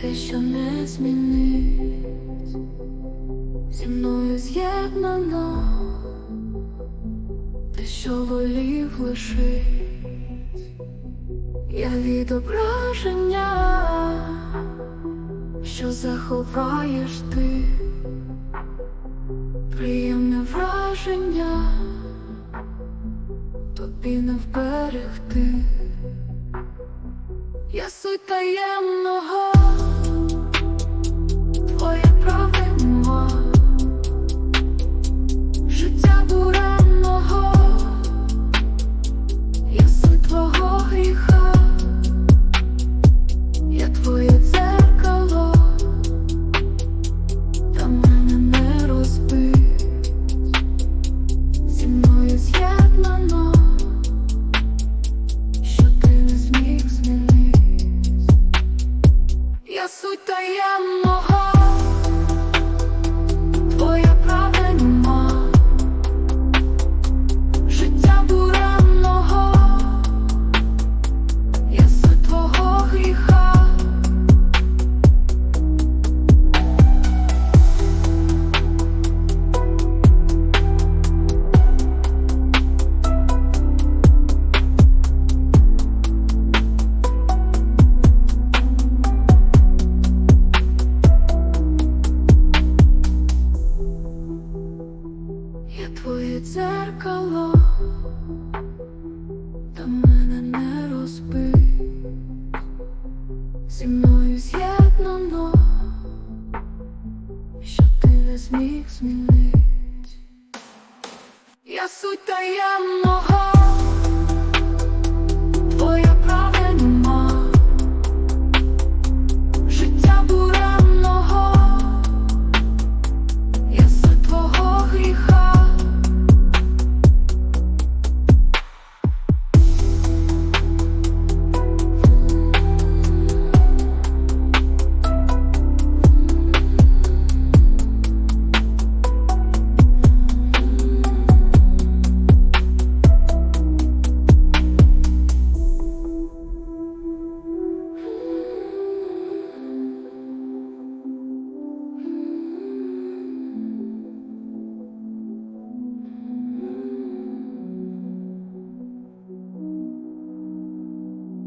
те, що не змінить, зі мною з'єднано, те, що волів лишить, я відображення, що заховаєш ти, приємне враження. Тобі не вберегти. Я суть таємного, Я суть ти дзеркало, та мене не розбив, зі мною з'єднано, що ти не зміг змінить, я суть таємного.